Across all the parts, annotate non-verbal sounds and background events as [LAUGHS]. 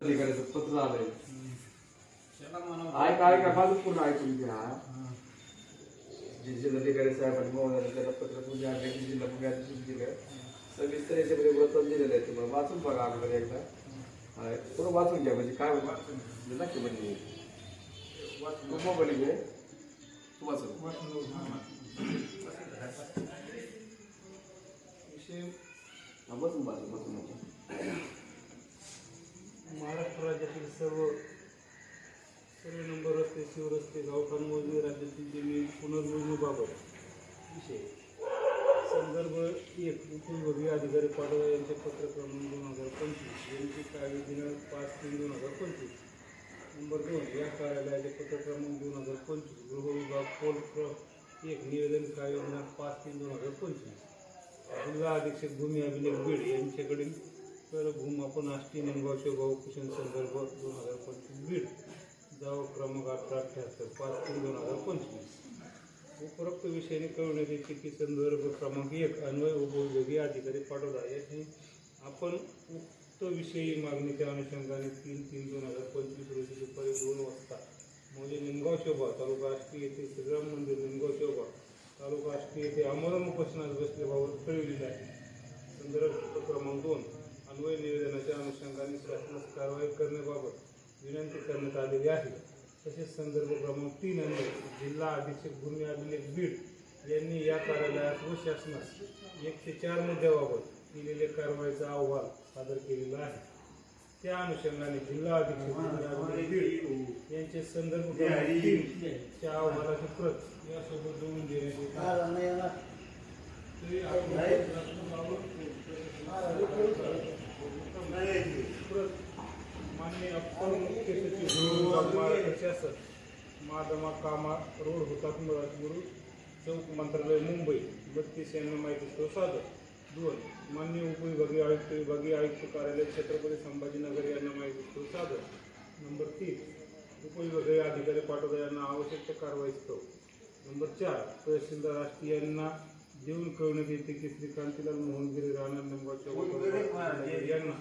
अधिकाऱ्याचं पत्र आलंय त्याला म्हणा आहे काय का माझं पूर्ण ऐकून घ्या जे जिल्हाधिकारी साहेबांनी मोहन त्याला पत्र पूर्ण आणलं की जिल्हा मुख्याधिकारी दिलं सविस्तर याच्यामध्ये वृत्त दिलेलं आहे तुम्हाला वाचून बघा अगोदर एकदा थोडं वाचून घ्या म्हणजे काय नक्की म्हणजे मोबाईल घे वाचून वाचून. विषय बसून बसून वाचून. महाराष्ट्र राज्यातील सर्व सर्व नंबर रस्ते शिवरस्ते गावठाण मोजणी राज्यातील जमीन पुनर्मोजणीबाबत विषय संदर्भ एक उपविभागीय अधिकारी पाडवा यांचे पत्र क्रमांक दोन हजार पंचवीस यांची कार्य दिनांक पाच तीन दोन हजार पंचवीस. नंबर दोन या कार्यालयाचे पत्र क्रमांक दोन हजार पंचवीस गृहविभाग पोल एक निवेदन कार्य दिनांक पाच तीन दोन हजार पंचवीस. जिल्हा अधीक्षक भूमी अभिलेख बीड यांच्याकडील तर भूमापन आष्टी निमगाव शेवगाव कुशन संदर्भ दोन हजार पंचवीस बीड. जाव क्रमांक अठरा अठ्ठ्याहत्तर पाच तीन दोन हजार पंचवीस. उपरोक्त विषयाने कळवण्यात येते की संदर्भ क्रमांक एक अन्वय उपविभागीय अधिकारी पाठवला. याची आपण उक्त विषयी मागणीच्या अनुषंगाने तीन तीन दोन हजार पंचवीस रोजी दुपारी दोन वाजता. म्हणजे निमगाव शोभा तालुका आष्टी येथे श्रीराम मंदिर निमगाव शोभा तालुका आष्टी येथे आमरण उपोषणास बसल्याबाबत कळविलेले आहे. संदर्भ क्रमांक दोन. अन्वय निवेदनाच्या अनुषंगाने शासनास कारवाई करण्याबाबत विनंती करण्यात आलेली आहे. तसेच संदर्भ क्रमांक तीन अन्वय जिल्हा अधीक्षक भूमी अभिलेख बीड यांनी या कार्यालयात व शासनास एकशे चार मुद्द्याबाबत केलेल्या कारवाईचा अहवाल सादर केलेला आहे. त्या अनुषंगाने जिल्हा अधीक्षक बीड यांचे संदर्भ क्रमांक तीन च्या अहवालाची प्रत यासोबत जोडून देण्यात येत आहे तरी आपण प्रत मान्य अप्पर मुख्य सचिव महाराष्ट्र शासन माधमा कामा रोड हुतात्मा राजगुरू चौक मंत्रालय मुंबई बत्तीस यांना माहिती तो सादर दोन मान्य उपविभागीय आयुक्त विभागीय आयुक्त कार्यालय छत्रपती संभाजीनगर यांना माहिती तो सादर नंबर तीन उपविभागीय अधिकारी पाटोदा यांना आवश्यक कारवाई कारवाईस्तव नंबर चार तहसीलदार राष्ट्रीय यांना देऊन कळवण्यात येते की श्री कांतीलाल मोहनगिरी राणा निंबाच्या यांना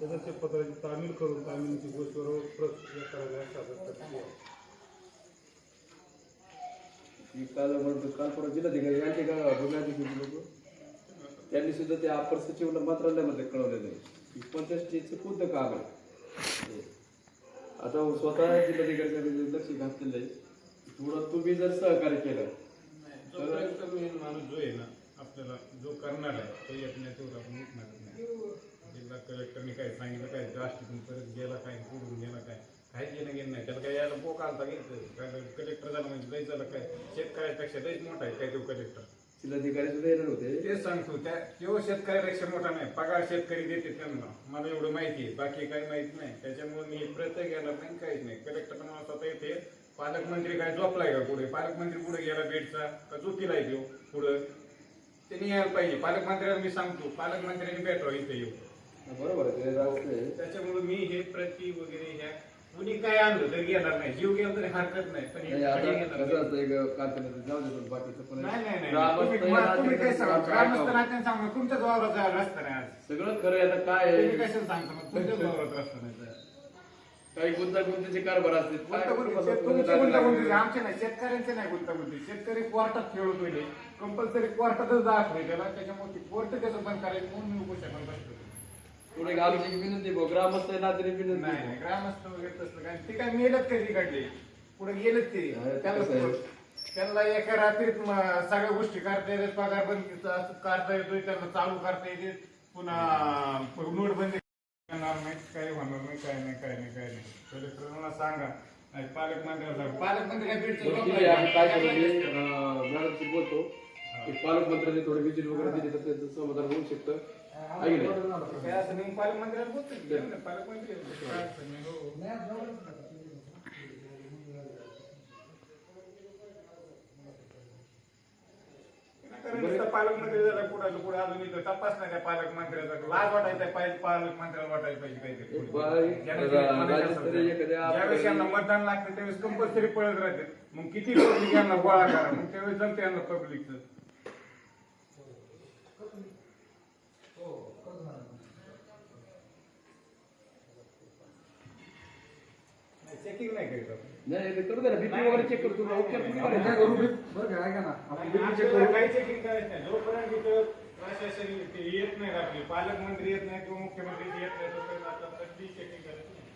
सदस्य पत्राची तामील करून तामिलची गोष्टीवर प्रत या कार्यालयात सादर करण्यात यावी. की काल म्हणतो काल परवा जिल्हाधिकारी यांचे का भूम्याधिकारी लोक त्यांनी सुद्धा त्या अप्पर सचिवला मंत्रालयामध्ये कळवलेलं आहे की पंचष्टीचं कोणतं काम आहे. आता स्वतः जिल्हाधिकारी लक्ष घातलेलं आहे थोडं तुम्ही जर सहकार्य केलं मेन माणूस जो आहे ना आपल्याला जो करणार आहे तो येत नाही तेवढं आपण नाही. जिल्हा कलेक्टरने काय सांगितलं काय राष्ट्रीतून परत गेला काय पुढून गेला काय काही घेणं घेणं नाही. त्याला काय यायला पोक आलता घेतलं काय कलेक्टर झालं म्हणजे लई झालं काय? शेतकऱ्यापेक्षा लईच मोठा आहे काय तो कलेक्टर जिल्हाधिकारी सुद्धा येणार होते. तेच सांगतो त्या तो शेतकऱ्यापेक्षा मोठा नाही. पगार शेतकरी देते त्यांना. मला एवढं माहिती आहे. बाकी काही माहीत नाही. त्याच्यामुळे मी प्रत्येक गेला नाही काहीच नाही. कलेक्टर मला स्वतः येते. पालकमंत्री काय झोपलाय का पुढे? पालकमंत्री पुढे गेला बेडचा का झोपीला येतो पुढं? त्यांनी यायला पाहिजे. पालकमंत्र्याला मी सांगतो. पालकमंत्र्यांनी भेटावं इथे येऊ बरोबर त्याच्यामुळे मी हे प्रति वगैरे ह्या कुणी काय आणलं तरी घेणार नाही. जीव गेला तरी हरकत नाही पण हे आता खडी घेणार नाही. जाऊ पण पण नाही नाही नाही. तुम्ही- तुम्ही काय सांगा? ग्रामस्थ ग्रामस्थ ऐकावं. नात्याने सांगा तुमच्याच वावरात जायला रस्ता नाही आज. सगळं खरं आहे आता काय तुम्ही आहे कशाला सांगता मग? तुमच्याच [LAUGHS] वावरात रस्ता नाही जायला. काही गुंतागुंतीचे कारभार असतील काय गुंतागुंती तुमची गुंतागुंती आमचे नाही शेतकऱ्यांचे नाही गुंतागुंती. शेतकरी कोर्टात खेळत होईल कंपल्सरी कोर्टातच दाखवले त्याला त्याच्यामुळे कोर्ट त्याचं बंद करायचं म्हणून मी उपोषणाला बसलो पुढे एक विनंती भाऊ ग्रामस्थ आहे विनंती नाही. नाही ग्रामस्थ वगैरे तसलं काय ते काय कधी काढले? पुढे गेलेत ते. हा, ते त्यांना कसं आहे? त्यांना एका रात्रीत म- सगळ्या गोष्टी करता येतात पगार बंद काढता येतोय त्यांना चालू करता येते. पुन्हा नोटबंदी करणार नाही काही होणार नाही काय नाही काय नाही काय नाही. कलेक्टरला सांगा. पालकमंत्र्याला सांगा. पालकमंत्री काय बीडचे बरं, लोक ठीक आहे आम्ही काय करू नाही. मी, अं, मॅडमशी बोलतो. की पालकमंत्र्यांनी थोडे विजिट वगैरे दिली तर त्याचं समाधान होऊ शकतं. पालकमंत्री झाला पुढे पुढे अजून इथं तपास नाही त्या पालकमंत्र्याचा लाज वाटायचा पाहिजे पालकमंत्र्याला वाटायला पाहिजे काहीतरी. ज्यावेळेस यांना मतदान लागतं त्यावेळेस कंपल्सरी पळत राहते. मग किती पब्लिक यांना गोळा करा? मग त्यावेळेस जमते यांना पब्लिकचं चेकिंग नाही करीत आपण. नाही ते करू दे ना बीपी वगैरे चेक करतो तुला उपचार कुठे आपण काय करायचे? करू बरं का ऐका ना आपण बीपी चेक आपल्याला करू काही चेकिंग करायचं नाही जोपर्यंत इथं प्रशासन ते येत नाही आपले पालकमंत्री येत नाही किंवा मुख्यमंत्री येत नाही तोपर्यंत आपण कसली चेकिंग करायचं नाही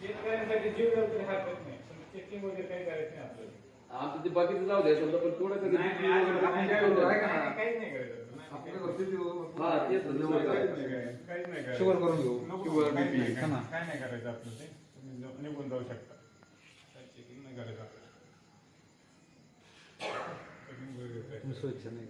शेतकऱ्यांसाठी जीव लावून तरी हरकत नाही पण चेकिंग वगैरे काही करायचं नाही आपल्याला आमचं ते बाकीचं जाऊ द्या समजा पण थोडं कधी नाही, BP नाही, वगैरे आपण check काय करू द्या. ऐका ना. नाही, काहीच नाही करायचं ते- हा, तेच ना, नाही काहीच नाही करायचं. शुगर करून घेऊ नको, शुगर काहीच बीपी नाही हा ना काय नाही करायचं आपलं ते शकता. काही चेकिंग नाही करायचं आपल्याला. स्वच्छ नाही